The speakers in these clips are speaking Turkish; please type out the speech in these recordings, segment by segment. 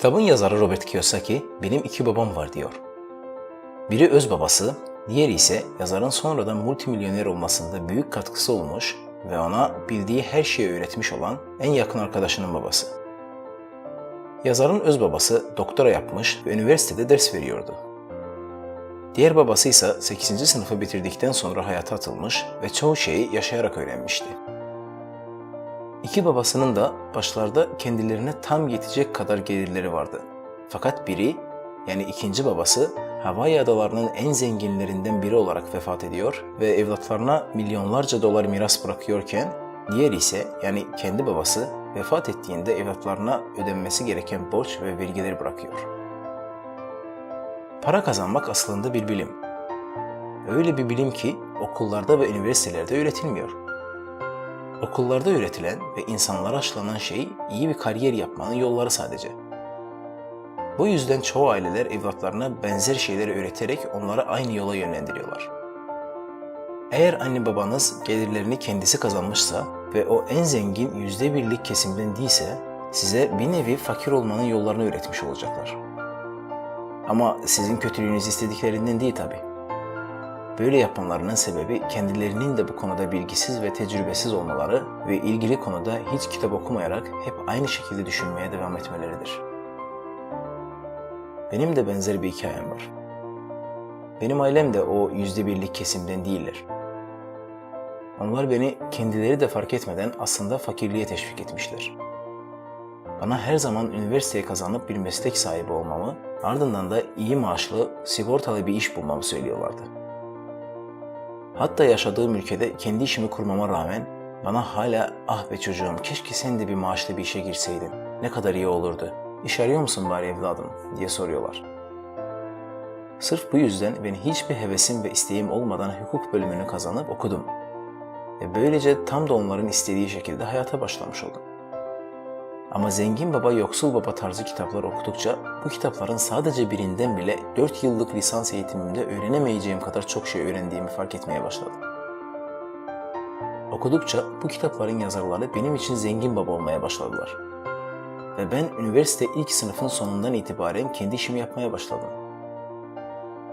Kitabın yazarı Robert Kiyosaki, benim iki babam var diyor. Biri öz babası, diğeri ise yazarın sonradan multimilyoner olmasında büyük katkısı olmuş ve ona bildiği her şeyi öğretmiş olan en yakın arkadaşının babası. Yazarın öz babası doktora yapmış ve üniversitede ders veriyordu. Diğer babası ise 8. sınıfı bitirdikten sonra hayata atılmış ve çoğu şeyi yaşayarak öğrenmişti. İki babasının da başlarda kendilerine tam yetecek kadar gelirleri vardı. Fakat biri, yani ikinci babası, Hawaii adalarının en zenginlerinden biri olarak vefat ediyor ve evlatlarına milyonlarca dolar miras bırakıyorken, diğeri ise yani kendi babası vefat ettiğinde evlatlarına ödenmesi gereken borç ve vergileri bırakıyor. Para kazanmak aslında bir bilim. Öyle bir bilim ki okullarda ve üniversitelerde öğretilmiyor. Okullarda öğretilen ve insanlara aşılanan şey iyi bir kariyer yapmanın yolları sadece. Bu yüzden çoğu aileler evlatlarına benzer şeyleri öğreterek onları aynı yola yönlendiriyorlar. Eğer anne babanız gelirlerini kendisi kazanmışsa ve o en zengin yüzde birlik kesimden değilse size bir nevi fakir olmanın yollarını öğretmiş olacaklar. Ama sizin kötülüğünüzü istediklerinden değil tabi. Böyle yapmalarının sebebi kendilerinin de bu konuda bilgisiz ve tecrübesiz olmaları ve ilgili konuda hiç kitap okumayarak hep aynı şekilde düşünmeye devam etmeleridir. Benim de benzer bir hikayem var. Benim ailem de o yüzde birlik kesimden değiller. Onlar beni kendileri de fark etmeden aslında fakirliğe teşvik etmişler. Bana her zaman üniversiteye kazanıp bir meslek sahibi olmamı, ardından da iyi maaşlı, sigortalı bir iş bulmamı söylüyorlardı. Hatta yaşadığım ülkede kendi işimi kurmama rağmen bana hala ah be çocuğum keşke sen de bir maaşlı bir işe girseydin. Ne kadar iyi olurdu. İş arıyor musun bari evladım diye soruyorlar. Sırf bu yüzden ben hiçbir hevesim ve isteğim olmadan hukuk bölümünü kazanıp okudum. Ve böylece tam da onların istediği şekilde hayata başlamış oldum. Ama Zengin Baba Yoksul Baba tarzı kitaplar okudukça bu kitapların sadece birinden bile 4 yıllık lisans eğitimimde öğrenemeyeceğim kadar çok şey öğrendiğimi fark etmeye başladım. Okudukça bu kitapların yazarları benim için zengin baba olmaya başladılar. Ve ben üniversite ilk sınıfın sonundan itibaren kendi işimi yapmaya başladım.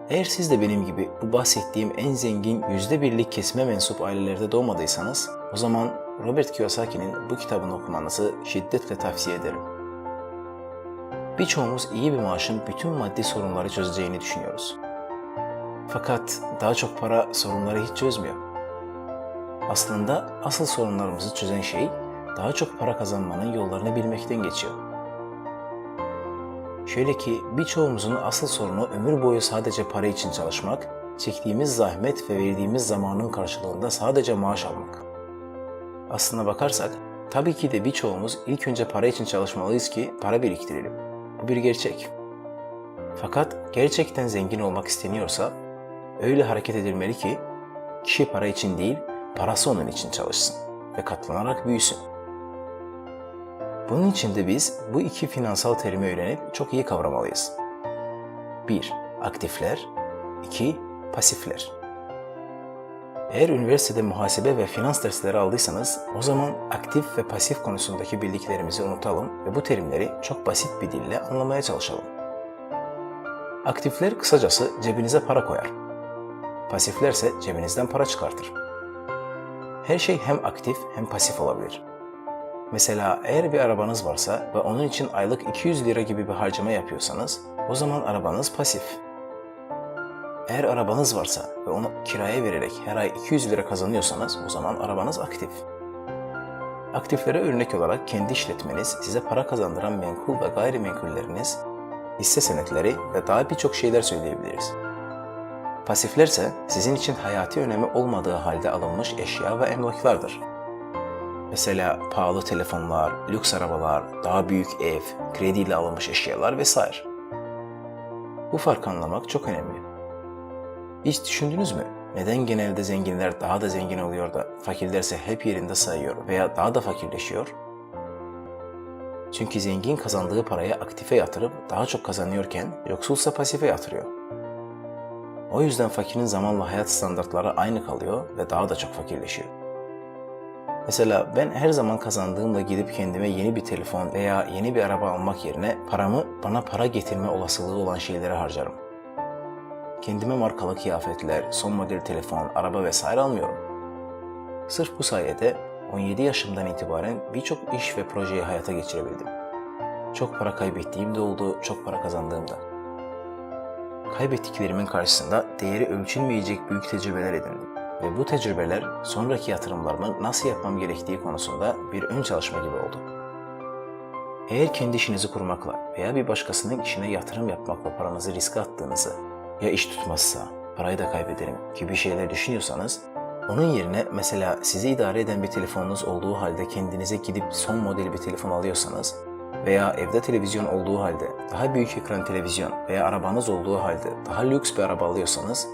Eğer siz de benim gibi bu bahsettiğim en zengin yüzde birlik kesime mensup ailelerde doğmadıysanız o zaman Robert Kiyosaki'nin bu kitabını okumanızı şiddetle tavsiye ederim. Birçoğumuz iyi bir maaşın bütün maddi sorunları çözeceğini düşünüyoruz. Fakat daha çok para sorunları hiç çözmüyor. Aslında asıl sorunlarımızı çözen şey daha çok para kazanmanın yollarını bilmekten geçiyor. Şöyle ki birçoğumuzun asıl sorunu ömür boyu sadece para için çalışmak, çektiğimiz zahmet ve verdiğimiz zamanın karşılığında sadece maaş almak. Aslına bakarsak tabii ki de birçoğumuz ilk önce para için çalışmalıyız ki para biriktirelim. Bu bir gerçek. Fakat gerçekten zengin olmak isteniyorsa öyle hareket edilmeli ki kişi para için değil, parası onun için çalışsın ve katlanarak büyüsün. Bunun için de biz bu iki finansal terimi öğrenip çok iyi kavramalıyız. 1. Aktifler 2. Pasifler Eğer üniversitede muhasebe ve finans dersleri aldıysanız o zaman aktif ve pasif konusundaki bildiklerimizi unutalım ve bu terimleri çok basit bir dille anlamaya çalışalım. Aktifler kısacası cebinize para koyar. Pasiflerse cebinizden para çıkartır. Her şey hem aktif hem pasif olabilir. Mesela eğer bir arabanız varsa ve onun için aylık 200 lira gibi bir harcama yapıyorsanız o zaman arabanız pasif. Eğer arabanız varsa ve onu kiraya vererek her ay 200 lira kazanıyorsanız o zaman arabanız aktif. Aktiflere örnek olarak kendi işletmeniz, size para kazandıran menkul ve gayrimenkulleriniz, hisse senetleri ve daha birçok şeyler söyleyebiliriz. Pasiflerse sizin için hayati önemi olmadığı halde alınmış eşya ve emlaklardır. Mesela pahalı telefonlar, lüks arabalar, daha büyük ev, krediyle alınmış eşyalar vesaire. Bu farkı anlamak çok önemli. Hiç düşündünüz mü? Neden genelde zenginler daha da zengin oluyor da fakirlerse hep yerinde sayıyor veya daha da fakirleşiyor? Çünkü zengin kazandığı parayı aktife yatırıp daha çok kazanıyorken yoksulsa pasife yatırıyor. O yüzden fakirin zamanla hayat standartları aynı kalıyor ve daha da çok fakirleşiyor. Mesela ben her zaman kazandığımla gidip kendime yeni bir telefon veya yeni bir araba almak yerine paramı bana para getirme olasılığı olan şeylere harcarım. Kendime markalı kıyafetler, son model telefon, araba vesaire almıyorum. Sırf bu sayede 17 yaşımdan itibaren birçok iş ve projeyi hayata geçirebildim. Çok para kaybettiğim de oldu, çok para kazandığım da. Kaybettiklerimin karşısında değeri ölçülmeyecek büyük tecrübeler edindim. Ve bu tecrübeler sonraki yatırımlarımı nasıl yapmam gerektiği konusunda bir ön çalışma gibi oldu. Eğer kendi işinizi kurmakla veya bir başkasının işine yatırım yapmakla paranızı riske attığınızı, ya iş tutmazsa, parayı da kaybederim gibi şeyler düşünüyorsanız, onun yerine mesela sizi idare eden bir telefonunuz olduğu halde kendinize gidip son model bir telefon alıyorsanız veya evde televizyon olduğu halde daha büyük ekran televizyon veya arabanız olduğu halde daha lüks bir araba alıyorsanız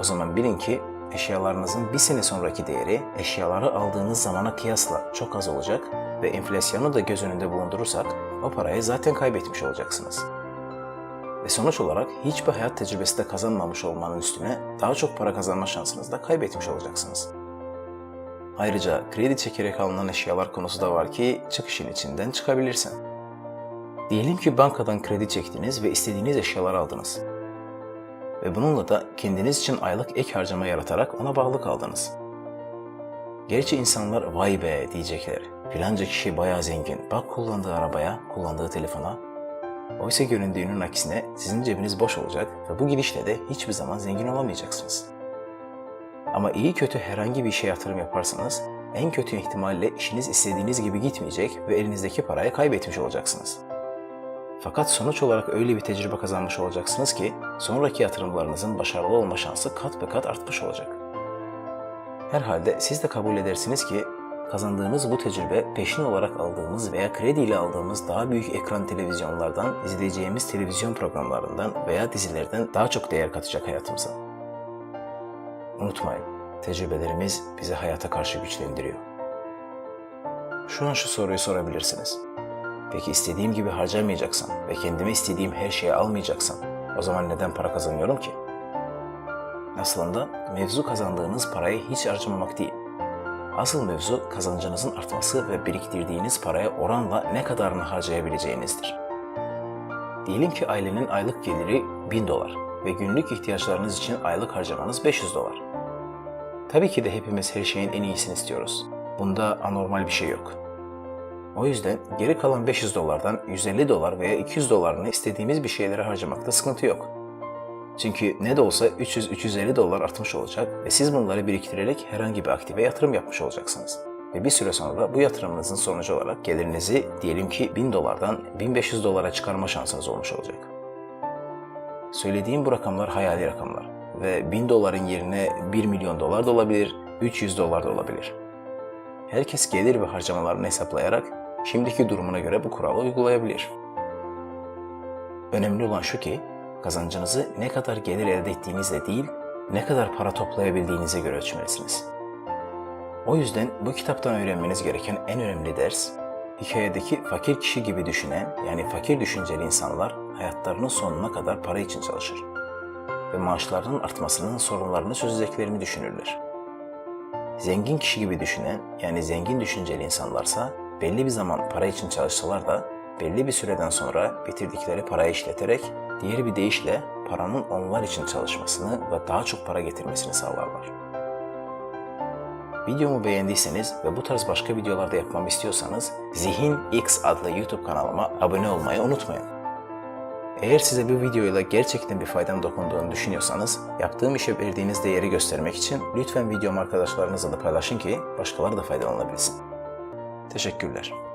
o zaman bilin ki eşyalarınızın bir sene sonraki değeri eşyaları aldığınız zamana kıyasla çok az olacak ve enflasyonu da göz önünde bulundurursak o parayı zaten kaybetmiş olacaksınız. Ve sonuç olarak hiçbir hayat tecrübesi de kazanmamış olmanın üstüne daha çok para kazanma şansınızı da kaybetmiş olacaksınız. Ayrıca kredi çekerek alınan eşyalar konusu da var ki çıkışın içinden çıkabilirsin. Diyelim ki bankadan kredi çektiniz ve istediğiniz eşyalar aldınız. Ve bununla da kendiniz için aylık ek harcama yaratarak ona bağlı kaldınız. Gerçi insanlar vay be diyecekler. Filanca kişi bayağı zengin. Bak kullandığı arabaya, kullandığı telefona. Oysa göründüğünün aksine sizin cebiniz boş olacak ve bu gidişle de hiçbir zaman zengin olamayacaksınız. Ama iyi kötü herhangi bir işe yatırım yaparsanız en kötü ihtimalle işiniz istediğiniz gibi gitmeyecek ve elinizdeki parayı kaybetmiş olacaksınız. Fakat sonuç olarak öyle bir tecrübe kazanmış olacaksınız ki sonraki yatırımlarınızın başarılı olma şansı kat be kat artmış olacak. Herhalde siz de kabul edersiniz ki kazandığımız bu tecrübe peşin olarak aldığımız veya krediyle aldığımız daha büyük ekran televizyonlardan, izleyeceğimiz televizyon programlarından veya dizilerden daha çok değer katacak hayatımıza. Unutmayın, tecrübelerimiz bizi hayata karşı güçlendiriyor. Şu an şu soruyu sorabilirsiniz. Peki istediğim gibi harcamayacaksam ve kendime istediğim her şeyi almayacaksam o zaman neden para kazanıyorum ki? Aslında mevzu kazandığınız parayı hiç harcamamak değil. Asıl mevzu kazancınızın artması ve biriktirdiğiniz paraya oranla ne kadarını harcayabileceğinizdir. Diyelim ki ailenin aylık geliri 1000 dolar ve günlük ihtiyaçlarınız için aylık harcamanız 500 dolar. Tabii ki de hepimiz her şeyin en iyisini istiyoruz. Bunda anormal bir şey yok. O yüzden geri kalan 500 dolardan 150 dolar veya 200 dolarını istediğimiz bir şeylere harcamakta sıkıntı yok. Çünkü ne de olsa 300-350 dolar artmış olacak ve siz bunları biriktirerek herhangi bir aktive yatırım yapmış olacaksınız. Ve bir süre sonra bu yatırımınızın sonucu olarak gelirinizi diyelim ki 1000 dolardan 1500 dolara çıkarma şansınız olmuş olacak. Söylediğim bu rakamlar hayali rakamlar ve 1000 doların yerine 1 milyon dolar da olabilir, 300 dolar da olabilir. Herkes gelir ve harcamalarını hesaplayarak şimdiki durumuna göre bu kuralı uygulayabilir. Önemli olan şu ki kazancınızı ne kadar gelir elde ettiğinizle değil, ne kadar para toplayabildiğinize göre ölçmelisiniz. O yüzden bu kitaptan öğrenmeniz gereken en önemli ders, hikayedeki fakir kişi gibi düşünen, yani fakir düşünceli insanlar hayatlarının sonuna kadar para için çalışır ve maaşlarının artmasının sorunlarını çözeceklerini düşünürler. Zengin kişi gibi düşünen, yani zengin düşünceli insanlarsa belli bir zaman para için çalışsalar da belli bir süreden sonra bitirdikleri parayı işleterek diğer bir deyişle paranın onlar için çalışmasını ve daha çok para getirmesini sağlarlar. Videomu beğendiyseniz ve bu tarz başka videolarda yapmamı istiyorsanız Zihin X adlı YouTube kanalıma abone olmayı unutmayın. Eğer size bu videoyla gerçekten bir faydam dokunduğunu düşünüyorsanız, yaptığım işe verdiğiniz değeri göstermek için lütfen videomu arkadaşlarınızla da paylaşın ki başkaları da faydalanabilsin. Teşekkürler.